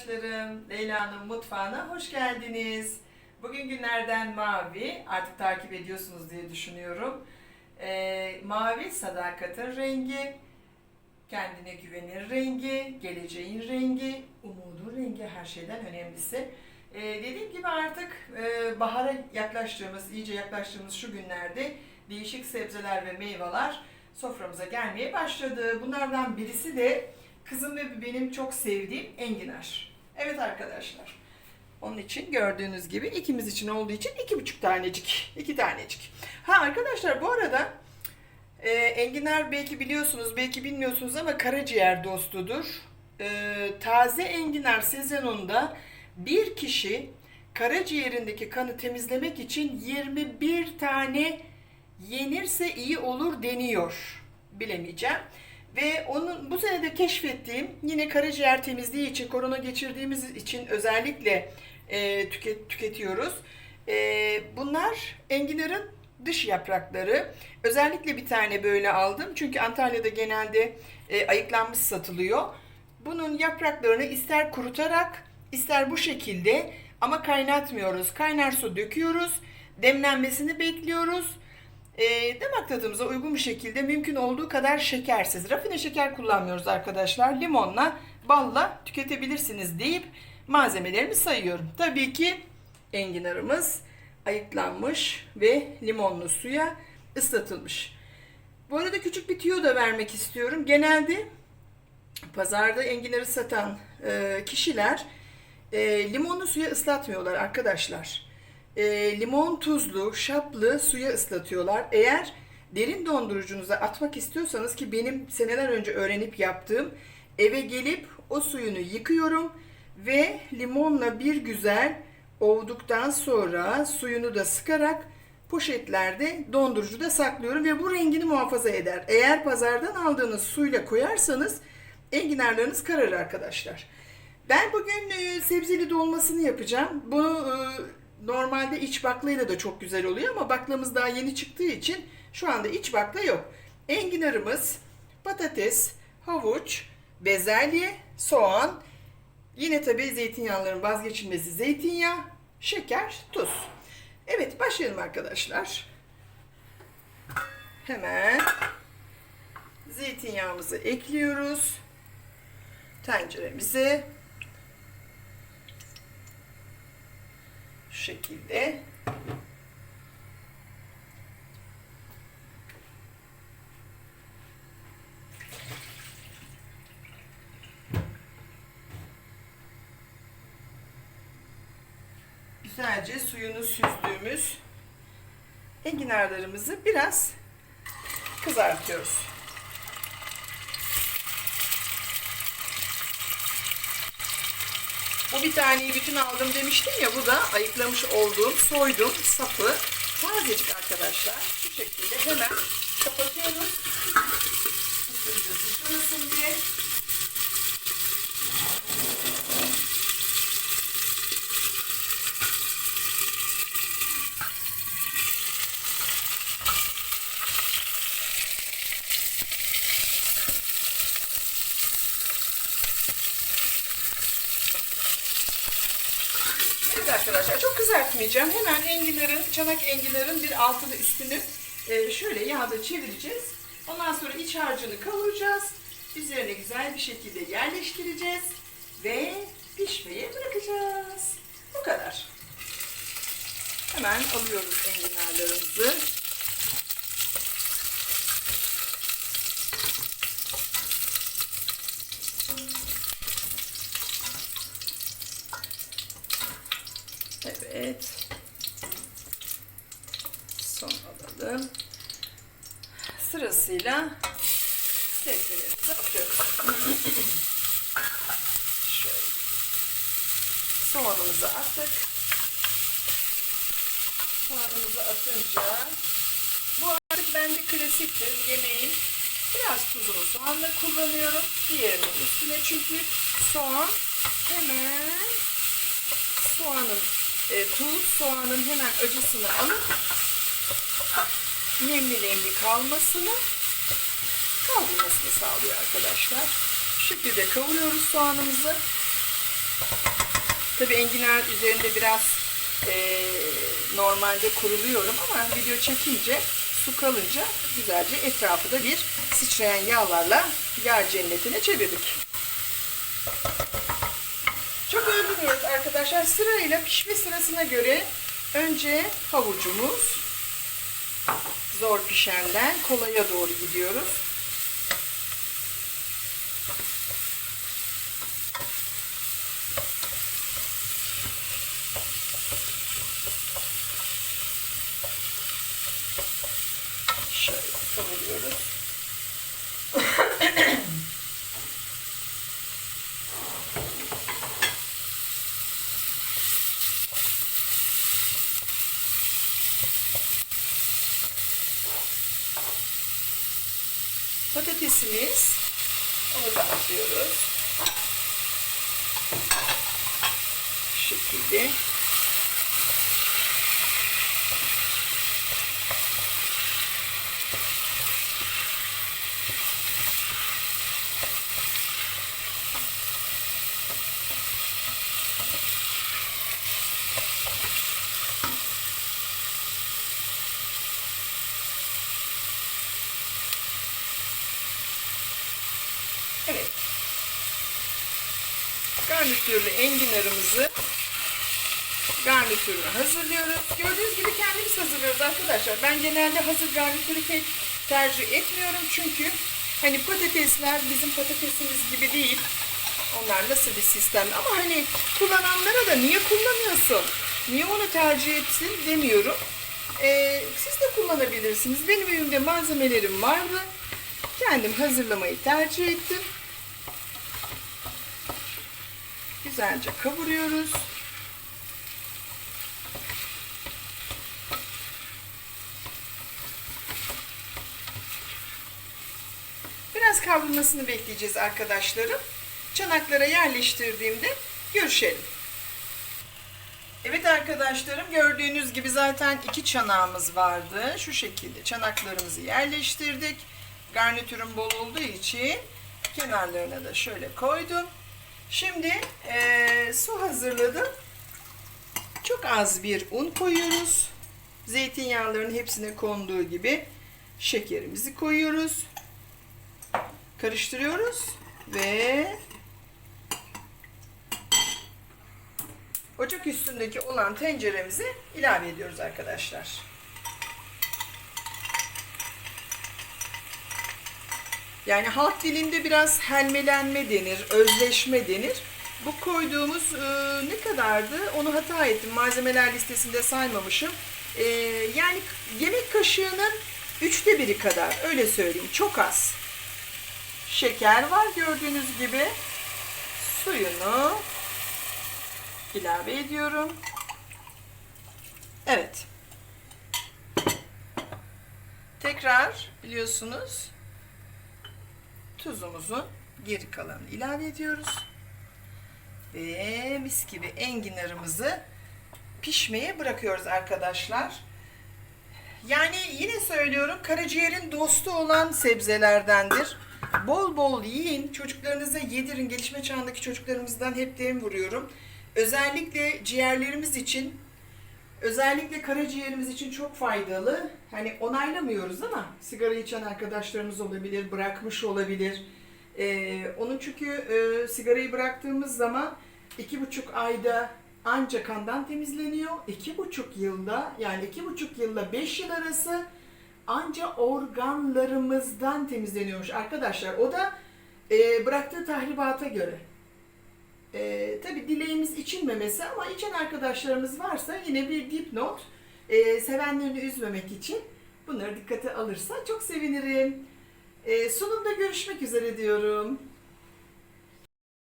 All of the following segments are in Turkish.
arkadaşlarım. Leyla'nın mutfağına hoş geldiniz. Bugün günlerden mavi. Artık takip ediyorsunuz diye düşünüyorum. Ee, mavi sadakatin rengi, kendine güvenin rengi, geleceğin rengi, umudun rengi her şeyden önemlisi. Ee, dediğim gibi artık e, bahara yaklaştığımız, iyice yaklaştığımız şu günlerde değişik sebzeler ve meyveler soframıza gelmeye başladı. Bunlardan birisi de kızım ve benim çok sevdiğim enginar. Evet arkadaşlar. Onun için gördüğünüz gibi ikimiz için olduğu için iki buçuk tanecik, iki tanecik. Ha arkadaşlar bu arada e, enginar belki biliyorsunuz, belki bilmiyorsunuz ama karaciğer dostudur. E, taze enginar sezonunda bir kişi karaciğerindeki kanı temizlemek için 21 tane yenirse iyi olur deniyor. Bilemeyeceğim. Ve onun bu sene de keşfettiğim yine karaciğer temizliği için korona geçirdiğimiz için özellikle e, tüket, tüketiyoruz. E, bunlar enginarın dış yaprakları. Özellikle bir tane böyle aldım. Çünkü Antalya'da genelde e, ayıklanmış satılıyor. Bunun yapraklarını ister kurutarak ister bu şekilde ama kaynatmıyoruz. Kaynar su döküyoruz. Demlenmesini bekliyoruz. E, damak tadımıza uygun bir şekilde mümkün olduğu kadar şekersiz. Rafine şeker kullanmıyoruz arkadaşlar. Limonla, balla tüketebilirsiniz deyip malzemelerimi sayıyorum. Tabii ki enginarımız ayıklanmış ve limonlu suya ıslatılmış. Bu arada küçük bir tüyo da vermek istiyorum. Genelde pazarda enginarı satan e, kişiler e, limonlu suya ıslatmıyorlar arkadaşlar. E, limon tuzlu, şaplı suya ıslatıyorlar. Eğer derin dondurucunuza atmak istiyorsanız ki benim seneler önce öğrenip yaptığım eve gelip o suyunu yıkıyorum ve limonla bir güzel ovduktan sonra suyunu da sıkarak poşetlerde dondurucuda saklıyorum ve bu rengini muhafaza eder. Eğer pazardan aldığınız suyla koyarsanız enginarlarınız kararır arkadaşlar. Ben bugün e, sebzeli dolmasını yapacağım. Bunu e, normalde iç baklayla da çok güzel oluyor ama baklamız daha yeni çıktığı için şu anda iç bakla yok. Enginarımız, patates, havuç, bezelye, soğan, yine tabii zeytinyağların vazgeçilmezi zeytinyağı, şeker, tuz. Evet başlayalım arkadaşlar. Hemen zeytinyağımızı ekliyoruz tenceremize. Şu şekilde. Güzelce suyunu süzdüğümüz enginarlarımızı biraz kızartıyoruz. Bu bir taneyi bütün aldım demiştim ya bu da ayıklamış olduğum, soydum sapı. Tazecik arkadaşlar. Şu şekilde hemen kapatıyoruz. Isınca sıçramasın diye. Evet arkadaşlar çok kızartmayacağım. Hemen enginarın, çanak enginarın bir altını üstünü e, şöyle yağda çevireceğiz. Ondan sonra iç harcını kavuracağız. Üzerine güzel bir şekilde yerleştireceğiz. Ve pişmeye bırakacağız. Bu kadar. Hemen alıyoruz enginarlarımızı. Evet. Son alalım. Sırasıyla sebzelerimizi atıyoruz. Şöyle. Soğanımızı attık. Soğanımızı atınca bu artık bende klasiktir yemeğin. Biraz tuzunu soğanla kullanıyorum. Diğerinin üstüne çünkü soğan hemen soğanın e, tuz soğanın hemen acısını alıp nemli nemli kalmasını kavrulmasını sağlıyor arkadaşlar. Şu şekilde kavuruyoruz soğanımızı. Tabii enginar üzerinde biraz e, normalde kuruluyorum ama video çekince su kalınca güzelce etrafı da bir sıçrayan yağlarla yağ cennetine çevirdik. Çok öldürmüyoruz arkadaşlar. Sırayla pişme sırasına göre önce havucumuz zor pişenden kolaya doğru gidiyoruz. Şöyle kavuruyoruz. Patatesimiz. Onu da atıyoruz. Bu şekilde. Evet. Garnitürlü enginarımızı garnitürünü hazırlıyoruz. Gördüğünüz gibi kendimiz hazırlıyoruz arkadaşlar. Ben genelde hazır garnitürü pek tercih etmiyorum çünkü hani patatesler bizim patatesimiz gibi değil. Onlar nasıl bir sistem ama hani kullananlara da niye kullanıyorsun? Niye onu tercih etsin demiyorum. Ee, siz de kullanabilirsiniz. Benim evimde malzemelerim vardı. Kendim hazırlamayı tercih ettim. Güzelce kavuruyoruz. Biraz kavrulmasını bekleyeceğiz arkadaşlarım. Çanaklara yerleştirdiğimde görüşelim. Evet arkadaşlarım gördüğünüz gibi zaten iki çanağımız vardı. Şu şekilde çanaklarımızı yerleştirdik. Garnitürüm bol olduğu için kenarlarına da şöyle koydum. Şimdi eee, su hazırladım. Çok az bir un koyuyoruz. Zeytinyağlarının hepsine konduğu gibi şekerimizi koyuyoruz. Karıştırıyoruz ve ocak üstündeki olan tenceremizi ilave ediyoruz arkadaşlar. Yani halk dilinde biraz helmelenme denir, özleşme denir. Bu koyduğumuz e, ne kadardı? Onu hata ettim. Malzemeler listesinde saymamışım. E, yani yemek kaşığının üçte biri kadar. Öyle söyleyeyim. Çok az. Şeker var gördüğünüz gibi. Suyunu ilave ediyorum. Evet. Tekrar biliyorsunuz tuzumuzun geri kalanını ilave ediyoruz. Ve mis gibi enginarımızı pişmeye bırakıyoruz arkadaşlar. Yani yine söylüyorum karaciğerin dostu olan sebzelerdendir. Bol bol yiyin. Çocuklarınıza yedirin. Gelişme çağındaki çocuklarımızdan hep dem vuruyorum. Özellikle ciğerlerimiz için Özellikle karaciğerimiz için çok faydalı. Hani onaylamıyoruz ama sigara içen arkadaşlarımız olabilir, bırakmış olabilir. Ee, onun çünkü e, sigarayı bıraktığımız zaman iki buçuk ayda ancak kandan temizleniyor. İki buçuk yılda yani iki buçuk yılla beş yıl arası anca organlarımızdan temizleniyormuş arkadaşlar. O da e, bıraktığı tahribata göre. E, tabii dileğimiz içilmemesi ama içen arkadaşlarımız varsa yine bir dipnot e, sevenlerini üzmemek için bunları dikkate alırsa çok sevinirim. E, sunumda görüşmek üzere diyorum.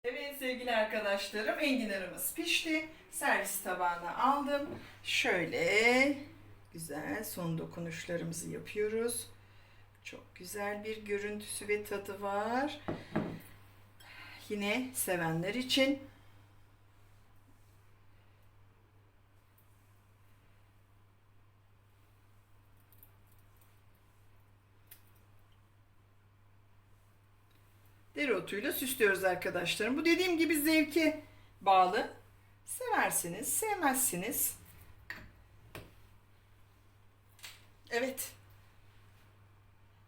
Evet sevgili arkadaşlarım enginarımız pişti. Servis tabağına aldım. Şöyle güzel son dokunuşlarımızı yapıyoruz. Çok güzel bir görüntüsü ve tadı var. Yine sevenler için dereotuyla süslüyoruz arkadaşlarım. Bu dediğim gibi zevke bağlı. Seversiniz, sevmezsiniz. Evet.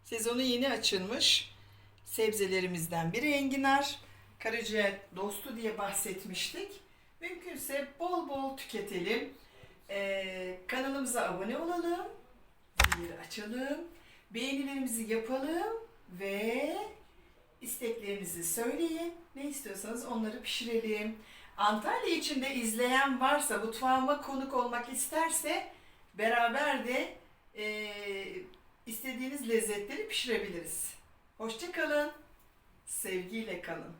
Sezonu yeni açılmış sebzelerimizden biri enginar. Karaciğer dostu diye bahsetmiştik. Mümkünse bol bol tüketelim. Ee, kanalımıza abone olalım. Zili açalım. Beğenilerimizi yapalım ve isteklerinizi söyleyin. Ne istiyorsanız onları pişirelim. Antalya içinde izleyen varsa, mutfağıma konuk olmak isterse beraber de eee, istediğiniz lezzetleri pişirebiliriz. Hoşça kalın. Sevgiyle kalın.